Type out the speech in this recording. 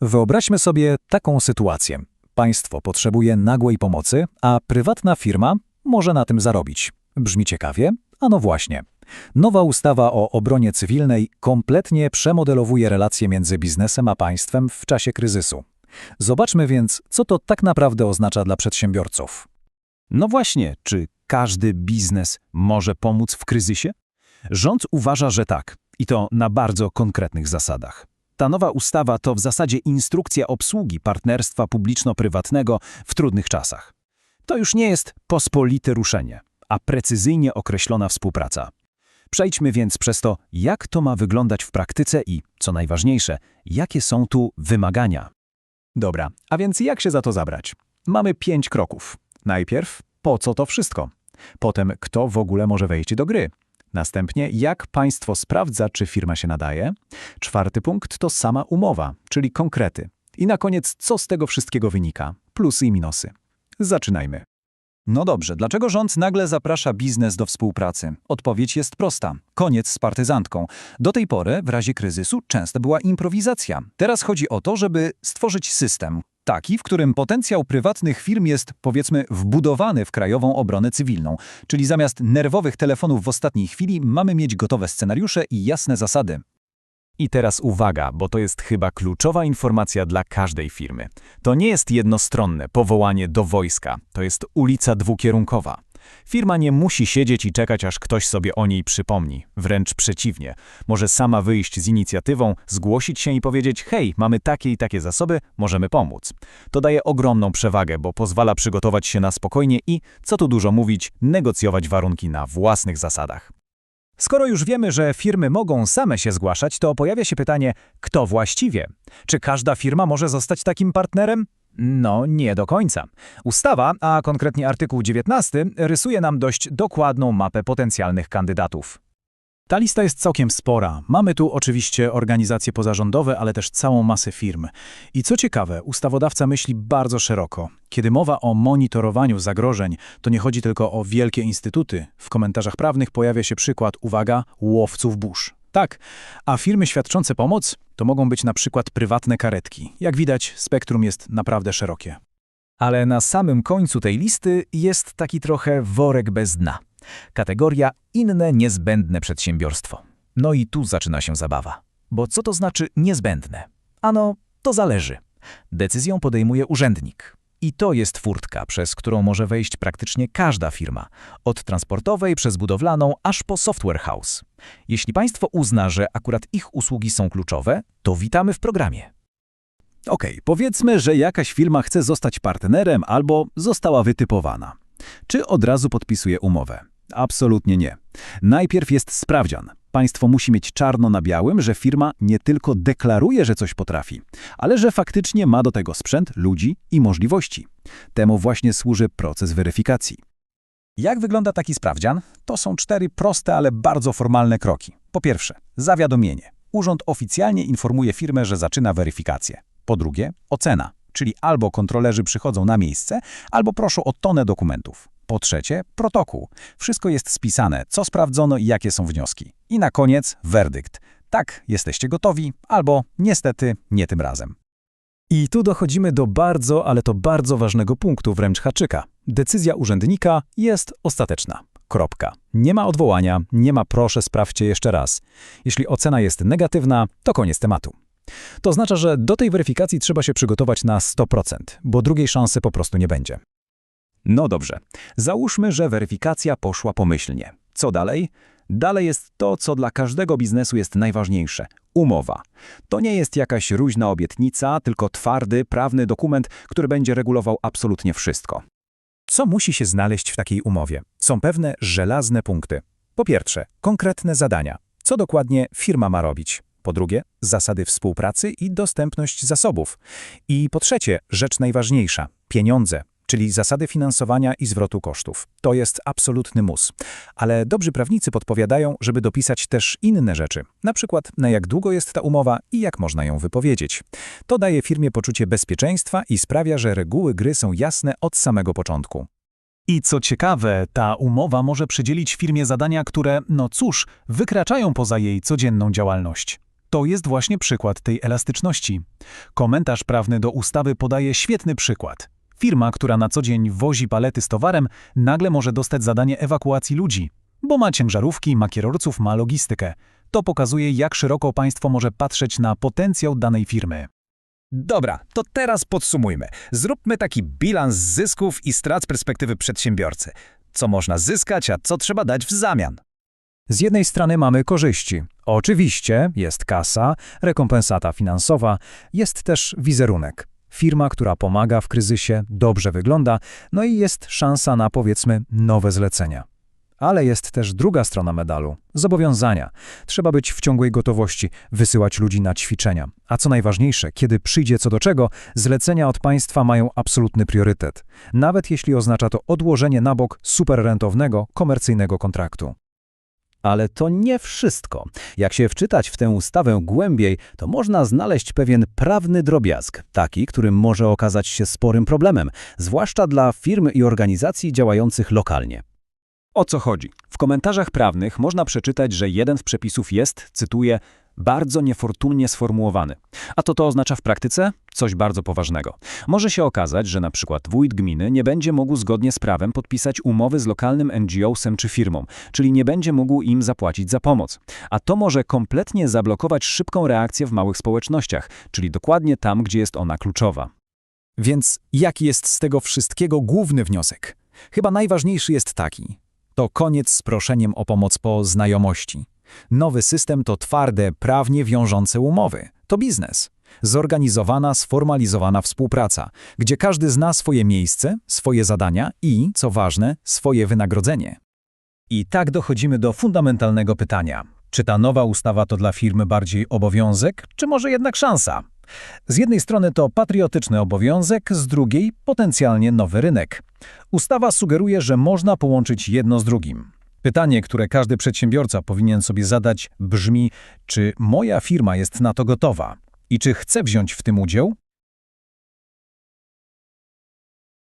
Wyobraźmy sobie taką sytuację. Państwo potrzebuje nagłej pomocy, a prywatna firma może na tym zarobić. Brzmi ciekawie? A no właśnie. Nowa ustawa o obronie cywilnej kompletnie przemodelowuje relacje między biznesem a państwem w czasie kryzysu. Zobaczmy więc, co to tak naprawdę oznacza dla przedsiębiorców. No właśnie, czy każdy biznes może pomóc w kryzysie? Rząd uważa, że tak, i to na bardzo konkretnych zasadach. Ta nowa ustawa to w zasadzie instrukcja obsługi partnerstwa publiczno-prywatnego w trudnych czasach. To już nie jest pospolite ruszenie, a precyzyjnie określona współpraca. Przejdźmy więc przez to, jak to ma wyglądać w praktyce i, co najważniejsze, jakie są tu wymagania. Dobra, a więc jak się za to zabrać? Mamy pięć kroków. Najpierw, po co to wszystko? Potem, kto w ogóle może wejść do gry? Następnie, jak państwo sprawdza, czy firma się nadaje? Czwarty punkt to sama umowa, czyli konkrety. I na koniec, co z tego wszystkiego wynika? Plusy i minusy. Zaczynajmy. No dobrze, dlaczego rząd nagle zaprasza biznes do współpracy? Odpowiedź jest prosta. Koniec z partyzantką. Do tej pory, w razie kryzysu, często była improwizacja. Teraz chodzi o to, żeby stworzyć system, taki, w którym potencjał prywatnych firm jest, powiedzmy, wbudowany w krajową obronę cywilną. Czyli zamiast nerwowych telefonów w ostatniej chwili mamy mieć gotowe scenariusze i jasne zasady. I teraz uwaga, bo to jest chyba kluczowa informacja dla każdej firmy. To nie jest jednostronne powołanie do wojska, to jest ulica dwukierunkowa. Firma nie musi siedzieć i czekać, aż ktoś sobie o niej przypomni. Wręcz przeciwnie. Może sama wyjść z inicjatywą, zgłosić się i powiedzieć: Hej, mamy takie i takie zasoby, możemy pomóc. To daje ogromną przewagę, bo pozwala przygotować się na spokojnie i, co tu dużo mówić, negocjować warunki na własnych zasadach. Skoro już wiemy, że firmy mogą same się zgłaszać, to pojawia się pytanie, kto właściwie? Czy każda firma może zostać takim partnerem? No, nie do końca. Ustawa, a konkretnie artykuł 19, rysuje nam dość dokładną mapę potencjalnych kandydatów. Ta lista jest całkiem spora. Mamy tu oczywiście organizacje pozarządowe, ale też całą masę firm. I co ciekawe, ustawodawca myśli bardzo szeroko. Kiedy mowa o monitorowaniu zagrożeń, to nie chodzi tylko o wielkie instytuty. W komentarzach prawnych pojawia się przykład, uwaga, łowców burz. Tak, a firmy świadczące pomoc to mogą być na przykład prywatne karetki. Jak widać, spektrum jest naprawdę szerokie. Ale na samym końcu tej listy jest taki trochę worek bez dna. Kategoria inne niezbędne przedsiębiorstwo. No i tu zaczyna się zabawa. Bo co to znaczy niezbędne? Ano, to zależy. Decyzję podejmuje urzędnik. I to jest furtka, przez którą może wejść praktycznie każda firma, od transportowej przez budowlaną aż po software house. Jeśli państwo uzna, że akurat ich usługi są kluczowe, to witamy w programie. Okej, powiedzmy, że jakaś firma chce zostać partnerem albo została wytypowana. Czy od razu podpisuje umowę? Absolutnie nie. Najpierw jest sprawdzian. Państwo musi mieć czarno na białym, że firma nie tylko deklaruje, że coś potrafi, ale że faktycznie ma do tego sprzęt, ludzi i możliwości. Temu właśnie służy proces weryfikacji. Jak wygląda taki sprawdzian? To są cztery proste, ale bardzo formalne kroki. Po pierwsze, zawiadomienie. Urząd oficjalnie informuje firmę, że zaczyna weryfikację. Po drugie, ocena, czyli albo kontrolerzy przychodzą na miejsce, albo proszą o tonę dokumentów. Po trzecie, protokół. Wszystko jest spisane, co sprawdzono i jakie są wnioski. I na koniec werdykt. Tak, jesteście gotowi, albo niestety nie tym razem. I tu dochodzimy do bardzo, ale to bardzo ważnego punktu, wręcz haczyka. Decyzja urzędnika jest ostateczna. Kropka. Nie ma odwołania, nie ma proszę sprawdźcie jeszcze raz. Jeśli ocena jest negatywna, to koniec tematu. To oznacza, że do tej weryfikacji trzeba się przygotować na 100%, bo drugiej szansy po prostu nie będzie. No dobrze, załóżmy, że weryfikacja poszła pomyślnie. Co dalej? Dalej jest to, co dla każdego biznesu jest najważniejsze – umowa. To nie jest jakaś luźna obietnica, tylko twardy, prawny dokument, który będzie regulował absolutnie wszystko. Co musi się znaleźć w takiej umowie? Są pewne żelazne punkty. Po pierwsze, konkretne zadania. Co dokładnie firma ma robić? Po drugie, zasady współpracy i dostępność zasobów. I po trzecie, rzecz najważniejsza – pieniądze, czyli zasady finansowania i zwrotu kosztów. To jest absolutny mus. Ale dobrzy prawnicy podpowiadają, żeby dopisać też inne rzeczy, na przykład na jak długo jest ta umowa i jak można ją wypowiedzieć. To daje firmie poczucie bezpieczeństwa i sprawia, że reguły gry są jasne od samego początku. I co ciekawe, ta umowa może przydzielić firmie zadania, które, no cóż, wykraczają poza jej codzienną działalność. To jest właśnie przykład tej elastyczności. Komentarz prawny do ustawy podaje świetny przykład. Firma, która na co dzień wozi palety z towarem, nagle może dostać zadanie ewakuacji ludzi, bo ma ciężarówki, ma kierowców, ma logistykę. To pokazuje, jak szeroko państwo może patrzeć na potencjał danej firmy. Dobra, to teraz podsumujmy. Zróbmy taki bilans zysków i strat z perspektywy przedsiębiorcy. Co można zyskać, a co trzeba dać w zamian. Z jednej strony mamy korzyści. Oczywiście jest kasa, rekompensata finansowa, jest też wizerunek. Firma, która pomaga w kryzysie, dobrze wygląda, no i jest szansa na powiedzmy nowe zlecenia. Ale jest też druga strona medalu zobowiązania. Trzeba być w ciągłej gotowości, wysyłać ludzi na ćwiczenia. A co najważniejsze, kiedy przyjdzie co do czego, zlecenia od państwa mają absolutny priorytet, nawet jeśli oznacza to odłożenie na bok superrentownego, komercyjnego kontraktu. Ale to nie wszystko. Jak się wczytać w tę ustawę głębiej, to można znaleźć pewien prawny drobiazg, taki, który może okazać się sporym problemem, zwłaszcza dla firm i organizacji działających lokalnie. O co chodzi? W komentarzach prawnych można przeczytać, że jeden z przepisów jest, cytuję, bardzo niefortunnie sformułowany. A to to oznacza w praktyce? Coś bardzo poważnego. Może się okazać, że na przykład wójt gminy nie będzie mógł zgodnie z prawem podpisać umowy z lokalnym NGO-sem czy firmą, czyli nie będzie mógł im zapłacić za pomoc. A to może kompletnie zablokować szybką reakcję w małych społecznościach, czyli dokładnie tam, gdzie jest ona kluczowa. Więc jaki jest z tego wszystkiego główny wniosek? Chyba najważniejszy jest taki. To koniec z proszeniem o pomoc po znajomości. Nowy system to twarde, prawnie wiążące umowy. To biznes. Zorganizowana, sformalizowana współpraca, gdzie każdy zna swoje miejsce, swoje zadania i, co ważne, swoje wynagrodzenie. I tak dochodzimy do fundamentalnego pytania. Czy ta nowa ustawa to dla firmy bardziej obowiązek, czy może jednak szansa? Z jednej strony to patriotyczny obowiązek, z drugiej potencjalnie nowy rynek. Ustawa sugeruje, że można połączyć jedno z drugim. Pytanie, które każdy przedsiębiorca powinien sobie zadać, brzmi: czy moja firma jest na to gotowa i czy chce wziąć w tym udział?